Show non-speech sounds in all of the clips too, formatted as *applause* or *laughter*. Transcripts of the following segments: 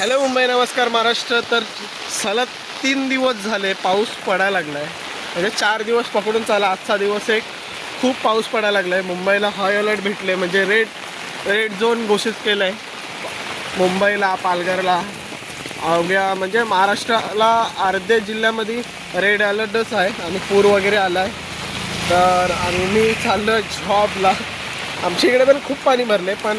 Hello Mumbai नमस्कार महाराष्ट्र. तर सलग तीन दिवस झाले पाऊस पडायला लागला आहे म्हणजे चार दिवस पकडून चाला आजचा दिवस एक खूप पाऊस पडायला लागला आहे मुंबईला हाय अलर्ट भेटले म्हणजे रेड रेड झोन घोषित केलं आहे मुंबईला पालघरला अवघ्या म्हणजे महाराष्ट्राला अर्ध्या जिल्ह्यामध्ये रेड अलर्टच आहे. आणि पूर वगैरे आला आहे तर आणि मी चाललो जॉबला आमच्या इकडे पण खूप पाणी भरले पण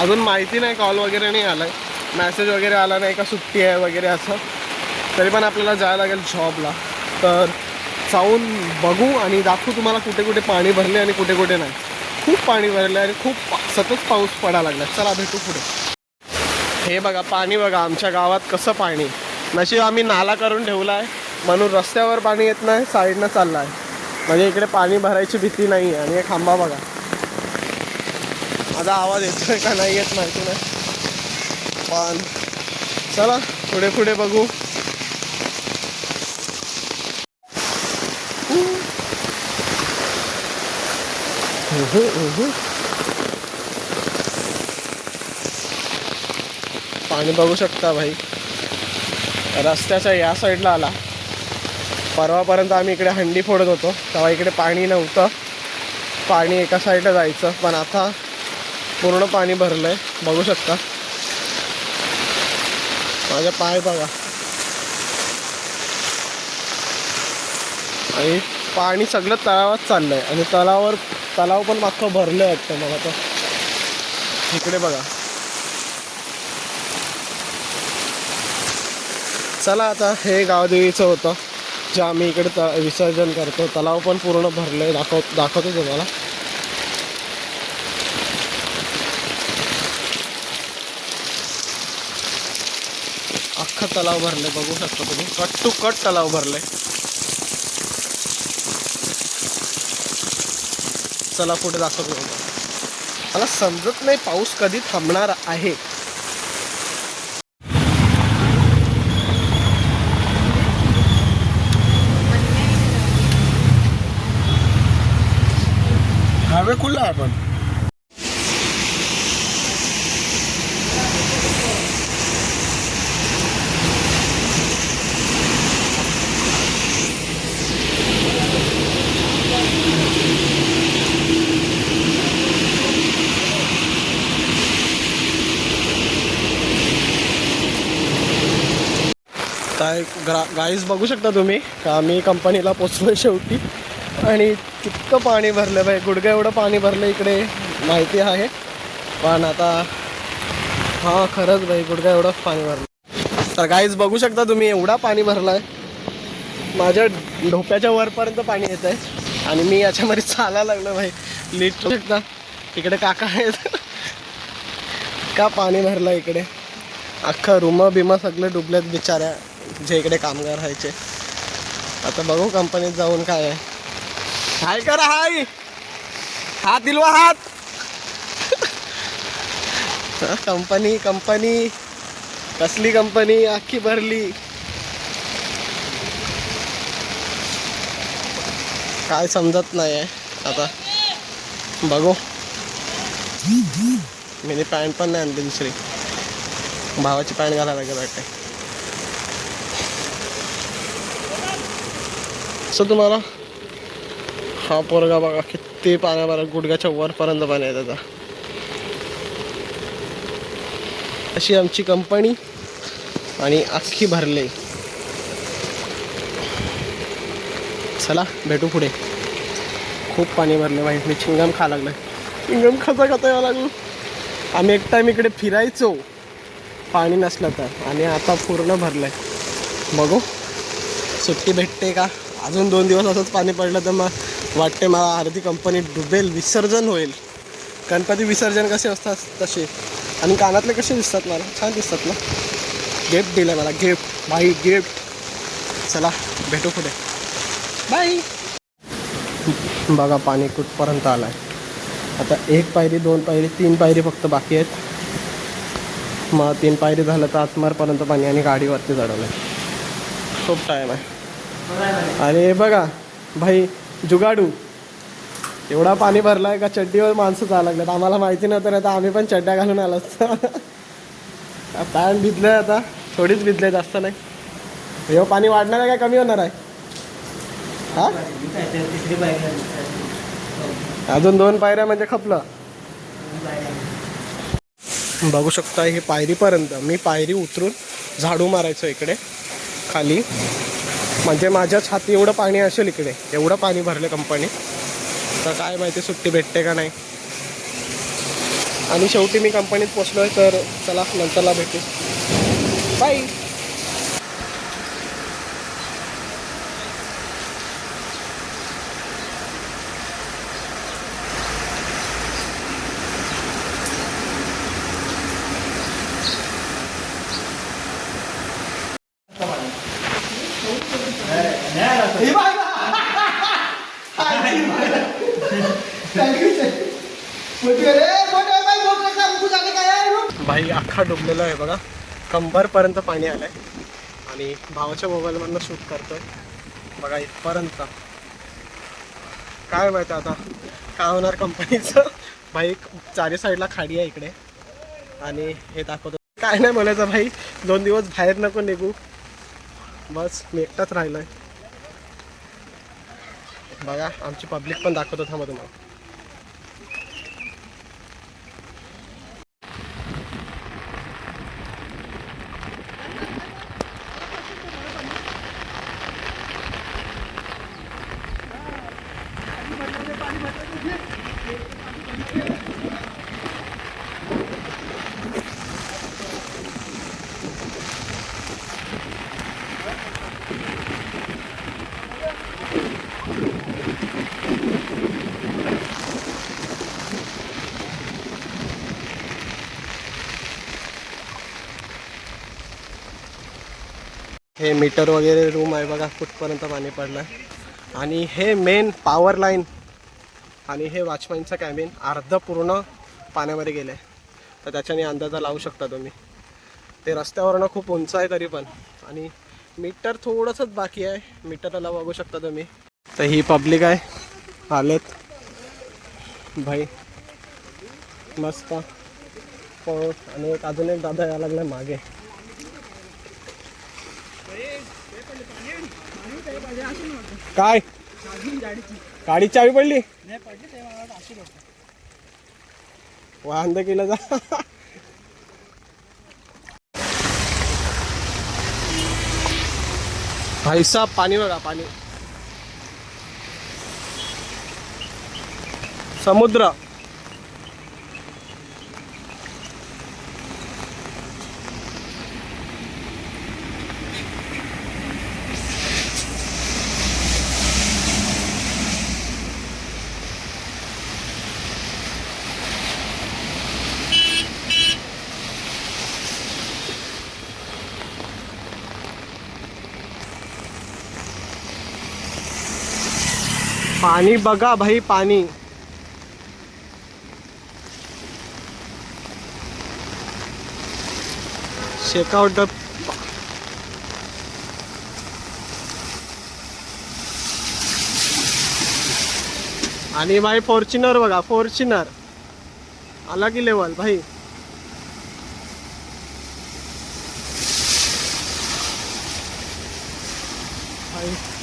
अजून माहिती नाही कॉल वगैरे नाही आला आहे मॅसेज वगैरे आला नाही का सुट्टी आहे वगैरे असं. तरी पण आपल्याला जायला लागेल जॉबला. तर जाऊन बघू आणि दाखवू तुम्हाला कुठे कुठे पाणी भरले आणि कुठे कुठे नाही. खूप पाणी भरले आणि खूप सतत पाऊस पडायला लागला. चला भेटू पुढे. हे बघा पाणी बघा आमच्या गावात कसं पाणी. नशीब आम्ही नाला करून ठेवला आहे म्हणून रस्त्यावर पाणी येत नाही साईडनं चाललं आहे म्हणजे इकडे पाणी भरायची भीती नाही आहे आणि एक खांबा बघा. माझा आवाज येतोय का? नाही येत माहिती नाही. पण चला पुढे पुढे बघू. पाणी बघू शकता भाई. रस्त्याच्या या साईडला आला. परवापर्यंत आम्ही इकडे हंडी फोडत होतो. तेव्हा इकडे पाणी नव्हतं. पाणी एका साईडला जायचं पण आता पूर्ण पाणी भरलंय. बघू शकता. माझे पाय बघा आणि पाणी सगळं तलावात चाललंय. आणि तलावावर तलाव पण मागचं भरलं वाटतं मला तर. इकडे बघा. चला आता हे गावदेवीचं होतं. जे आम्ही इकडे त विसर्जन करतो. तलाव पण पूर्ण भरलंय दाखव दाखवतो तुम्हाला. अख्खा तलाव भरले बघू शकता तुम्ही. कट टू कट तलाव भरलाय. चला पुढे दाखवतो मला समजत नाही पाऊस कधी थांबणार आहे. हायवे खुला आहे पण काय ग्रा गाईज बघू शकता तुम्ही का आम्ही कंपनीला पोचलो शेवटी. आणि तितकं पाणी भरलं बाई गुडघ्या एवढं पाणी भरलं इकडे माहिती आहे. पण आता हां खरंच बाई गुडघ्या एवढंच पाणी भरलं तर गाईज बघू शकता तुम्ही एवढा पाणी भरला आहे माझ्या ढोप्याच्या वरपर्यंत पाणी येत आहे आणि मी याच्यामध्ये चाला लागलो भाई लीट शकता. इकडे काका आहेत. का पाणी भरलं इकडे? अख्खं रुमं बिमं सगळे डुबलेत बिचाऱ्या. जे इकडे कामगार व्हायचे आता बघू कंपनीत जाऊन काय आहे. हाय करा हाय. हात दिलवा हात. कंपनी कंपनी कसली कंपनी अख्खी भरली. काय समजत नाही आहे. आता बघू. मी पॅन्ट पण नाही आणली दुसरी. भावाची पॅन्ट घालायला लागेल वाटते असं तुम्हाला हा पोरगा बघा किती पाण्या बरं गुडघ्याच्या वरपर्यंत पाणी आहे त्याचा अशी आमची कंपनी आणि अख्खी भरले. चला भेटू पुढे. खूप पाणी भरले माहीत मी चिंगम खा लागलं चिंगम खाता खाता यावं लागलो. आम्ही एक टाईम इकडे फिरायचो. पाणी नसलं तर. आणि आता पूर्ण भरलंय. बघू. सुट्टी भेटते का? अजून दोन दिवस असंच पाणी पडलं तर मग वाटते मला अर्धी कंपनी डुबेल विसर्जन होईल. गणपती विसर्जन कसे असतात तसे. आणि कानातले कसे दिसतात मला? छान दिसतात ना. गिफ्ट दिलं मला. गिफ्ट बाई गिफ्ट चला भेटू पुढे. बाय बघा पाणी कुठपर्यंत आलं आहे आता एक पायरी दोन पायरी तीन पायरी फक्त बाकी आहेत. मग तीन पायरी झालं तर आत्मारपर्यंत पाणी आणि गाडीवरती चढवलं खूप टाईम आहे. आणि हे बघा भाई जुगाडू. एवढा पाणी भरलाय का चड्डीवर माणसं जायला लागल्यात आम्हाला माहिती नव्हतं नाही तर आम्ही पण चड्ड्या घालून आलो असतो. *laughs* भिजलं भिजलंय आता. थोडीच भिजलंय जास्त नाही. हे पाणी वाढणार आहे काय कमी होणार आहे. हा? अजून दोन पायऱ्या म्हणजे खपलं. बघू शकता हे पायरीपर्यंत. मी पायरी उतरून झाडू मारायचो इकडे खाली. म्हणजे माझ्याच हाती एवढं पाणी असेल इकडे. एवढं पाणी भरलं कंपनीत तर काय माहिती सुट्टी भेटते का नाही. आणि शेवटी मी कंपनीत पोचलो आहे तर चला नंतरला भेटू. बाय भाई अख्खा डुबलेला आहे बघा. कंबरपर्यंत पाणी आलं आहे आणि भावाच्या मोबाईलमधनं शूट करतो आहे बघा इथपर्यंत. काय माहिती आता काय होणार कंपनीचं भाई चारी साईडला खाडी आहे इकडे. आणि हे दाखवतो. काय नाही बोलायचं भाई दोन दिवस बाहेर नको निघू. बस मी एकटाच राहिलोय. बघा आमची पब्लिक पण दाखवतो थांबा तुम्हाला. हे मीटर वगैरे रूम आहे बघा कुठपर्यंत पाणी पडलं. आणि हे मेन पॉवर लाईन आणि हे वॉचमॅनचं कॅबिन अर्ध पूर्ण पाण्यामध्ये गेलं आहे तर त्याच्याने अंदाजा लावू शकता तुम्ही. ते रस्त्यावरनं खूप उंच आहे तरी पण. आणि मीटर थोडंसंच बाकी आहे. मीटरला बघू शकता तुम्ही. तर ही पब्लिक आहे. आलेत. भाई मस्त. आणि एक अजून एक दादा यायला लागला मागे. काय? गाडी चावी पडली? वाहन केलं जा. भाईसा पाणी बघा पाणी. समुद्र. पाणी बघा भाई पाणी. शेकआउट द आणि भाई फॉर्च्युनर बघा फॉर्च्युनर आला की लेवल भाई. भाई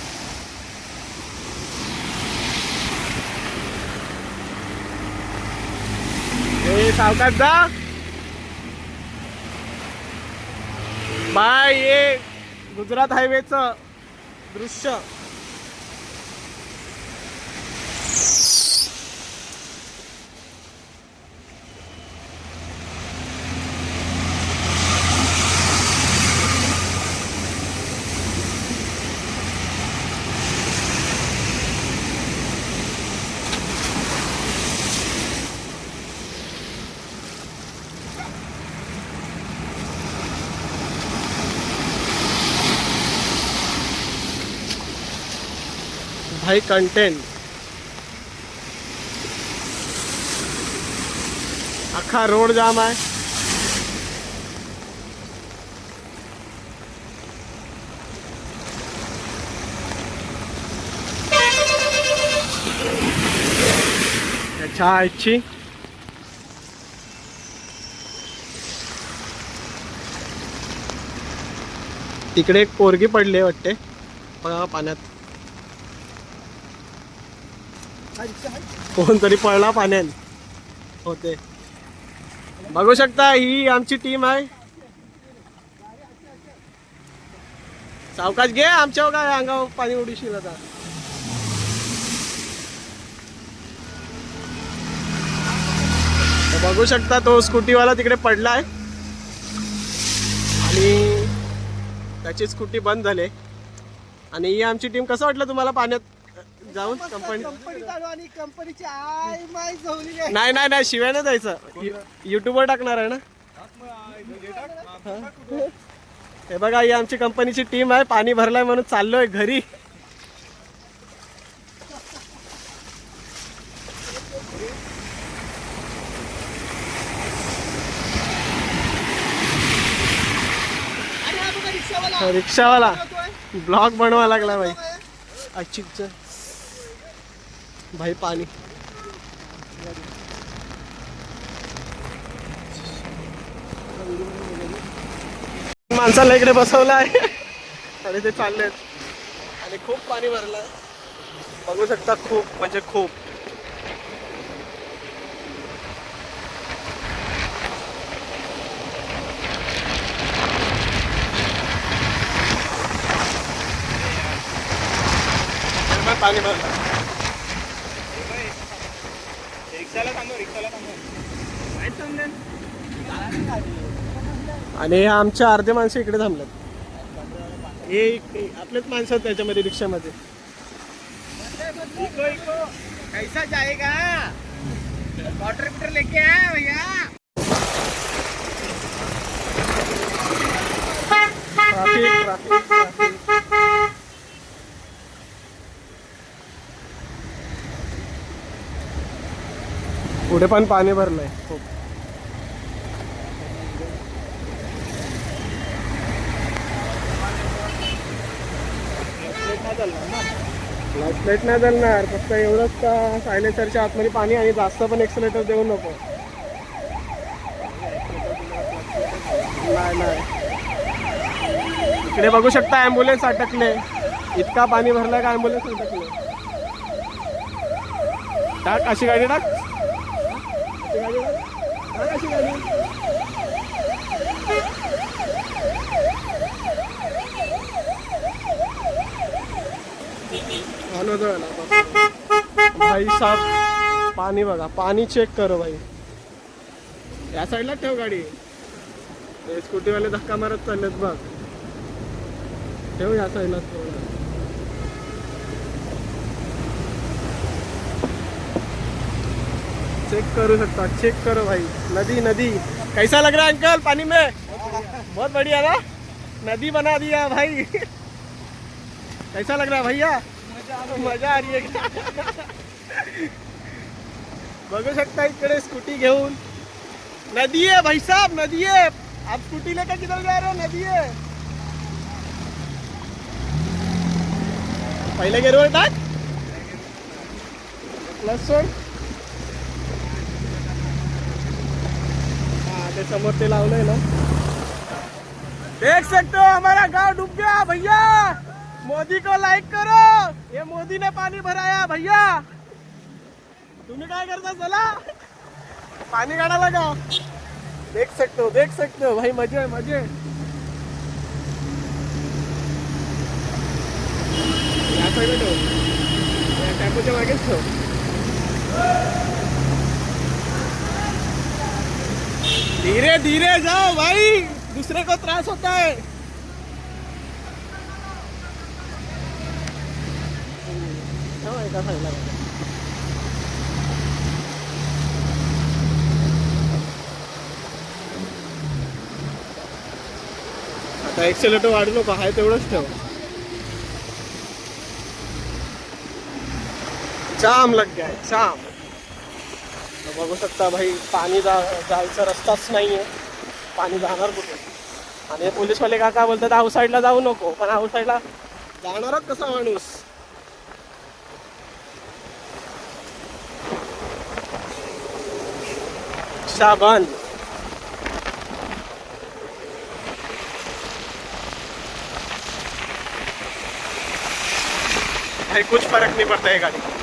सावकाश जा बाय ये गुजरात हायवेचं दृश्य. भाई कंटेंट अख्खा रोड जाम आहे. त्याच्या आईची. तिकडे एक पोरगी पडली वाटते. बघा पाण्यात. कोणतरी पळला पाण्यात. होते. बघू शकता ही आमची टीम आहे. सावकाश घे आमच्या काय अंगावर पाणी उडीशील आता. बघू शकता तो स्कूटीवाला तिकडे पडलाय. आणि त्याची स्कूटी बंद झाली. आणि ही आमची टीम कसं वाटलं तुम्हाला पाण्यात? जाऊन कंपनी कंपनीत आलो आणि कंपनीची आय माय जवली आहे. नाही नाही नाही शिवाय नाही जायचं युट्यूबवर टाकणार आहे ना? हे बघा ही आमची कंपनीची टीम आहे. पाणी भरलाय म्हणून चाललोय घरी. हा रिक्षावाला. ब्लॉग बनवा लागला भाई. अचिक भाई पाणी माणसाला इकडे बसवलं आहे आणि ते चाललेत. आणि खूप पाणी भरलंय. बघू शकता खूप म्हणजे खूप. पाणी भरलं आणि आमच्या अर्धे माणसं इकडे थांबलेत. हे आपलेच माणसं आहेत त्याच्यामध्ये रिक्षामध्ये. कैसा जाएगा वॉटर मीटर लेके आया भैया. ट्रॅफिक ट्रॅफिक ट्रॅफिक पुढे पण पाणी भरलंय. खूप. लाइट जाणार नाही फक्त एवढंच का सायलेन्सरच्या आतमध्ये पाणी आणि जास्त पण एक्सलेटर देऊ नको. नाही नाही. इकडे बघू शकता ॲम्ब्युलन्स अटकले. इतका पाणी भरलाय का ॲम्ब्युलन्स अटकले? टाक अशी गाडी टाक. अशी गाडी टाक अशी गाडी आलो तो आला, बस. भाई साहब पाणी बघा पाणी चेक करो भाई. या साईडला ठेव गाडी. हे स्कूटीवाले धक्का मारत चाललेत बघ. ठेव या साईडला चेक करू सकता चेक करो भाई. नदी नदी. कैसा लग रहा है अंकल पानी में? बहुत बढ़िया ना? नदी बना दिया भाई. *laughs* कैसा लग रहा है भैया? मज़ा आ रही है क्या? बघू शकता इकडे स्कूटी घेऊन? नदी है भाई साहब, नदी है। आप स्कूटी लेकर किधर जा रहे हो? नदी है। पहिले गेरवर टाक। प्लस सोड समोर ते लावलंय ना। देख सकते हो, हमारा गाँव डूब गया, भैया। मोदी को लाइक करो। ये मोदी ने पानी भराया भैया। तुम्ही काय करता चला? पाणी काढायला लगा देख सकते हो देख सकते हो भाई मजे मजे आहे. या साईडला ठेव हो. या मागेच ठेव. धीरे धीरे जाओ भाई. दूसरे को त्रास होता है ठेवा एका साईडला आता एक्सेलेटर वाढू नको आहे तेवढंच ठेव. जाम लग गया जाम. बघू शकता भाई पाणी जा जायचा रस्ताच नाही आहे पाणी जाणार कुठे? आणि पोलीसवाले काका बोलतात आऊ साईडला जाऊ नको. पण आऊ साईडला जाणारच कसा माणूस? साबण. कुछ फर्क नहीं पड़ता है गाड़ी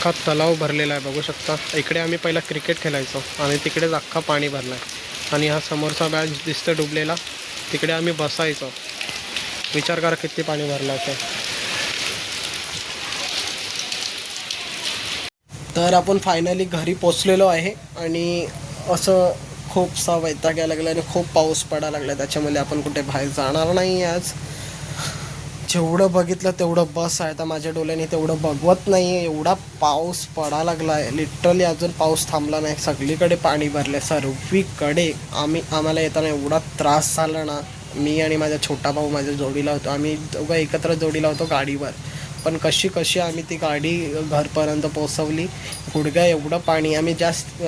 अख्खा तलाव भरलेला आहे बघू शकता. इकडे आम्ही पहिला क्रिकेट खेळायचो आणि तिकडेच अख्खा पाणी भरला आहे आणि हा समोरचा बॅच दिसतं डुबलेला. तिकडे आम्ही बसायचो. विचार करा किती पाणी भरलं असेल. तर आपण फायनली घरी पोचलेलो आहे आणि असं खूपसा वैताग यायला लागला आणि खूप पाऊस पडायला लागला त्याच्यामध्ये आपण कुठे बाहेर जाणार नाही आज. जेवढं बघितलं तेवढं बस आहे. तर माझ्या डोळ्याने तेवढं बघवत नाही आहे एवढा पाऊस पडा लागला आहे लिटरली अजून पाऊस थांबला नाही. सगळीकडे पाणी भरले सर्वीकडे आम्ही आम्हाला येताना एवढा त्रास झाला ना मी आणि माझा छोटा भाऊ माझ्या जोडीला होतो. आम्ही दोघं एकत्र जोडीला होतो गाडीवर. पण कशी कशी आम्ही ती गाडी घरपर्यंत पोचवली गुडघ्या एवढं पाणी आम्ही जास्त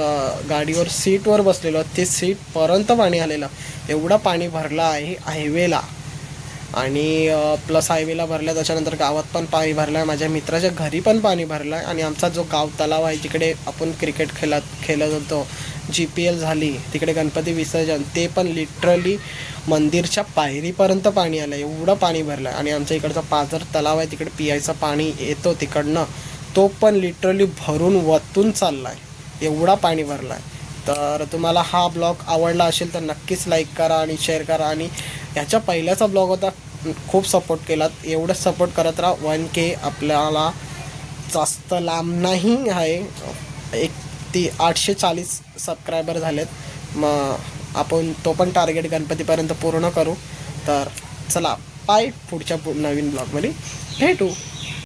गाडीवर सीटवर बसलेलो. ते सीटपर्यंत पाणी आलेलं. एवढं पाणी भरलं आहे हायवेला. आणि प्लस हायवेला भरलं त्याच्यानंतर गावात पण पाणी भरलं आहे माझ्या मित्राच्या घरी पण पाणी भरलं आहे आणि आमचा जो गाव तलाव आहे जिकडे आपण क्रिकेट खेळत खेळत होतो जी पी एल झाली तिकडे गणपती विसर्जन ते पण लिटरली मंदिरच्या पायरीपर्यंत पाणी आलं आहे एवढं पाणी भरलं आहे आणि आमच्या इकडचा पाझर तलाव आहे तिकडे पियायचं पाणी येतो तिकडनं तो पण लिटरली भरून वतून चालला आहे एवढा पाणी भरला आहे तर तुम्हाला हा ब्लॉग आवडला असेल तर नक्कीच लाईक करा आणि शेअर करा आणि ह्याच्या पहिल्याचा ब्लॉग होता. खूप सपोर्ट केलात. एवढं सपोर्ट करत राहा. वन के आपल्याला जास्त लांब नाही आहे. एक ती आठशे चाळीस सबस्क्रायबर झालेत. मग आपण तो पण टार्गेट गणपतीपर्यंत पूर्ण करू. तर चला पाय पुढच्या पु- नवीन ब्लॉगमध्ये भेटू.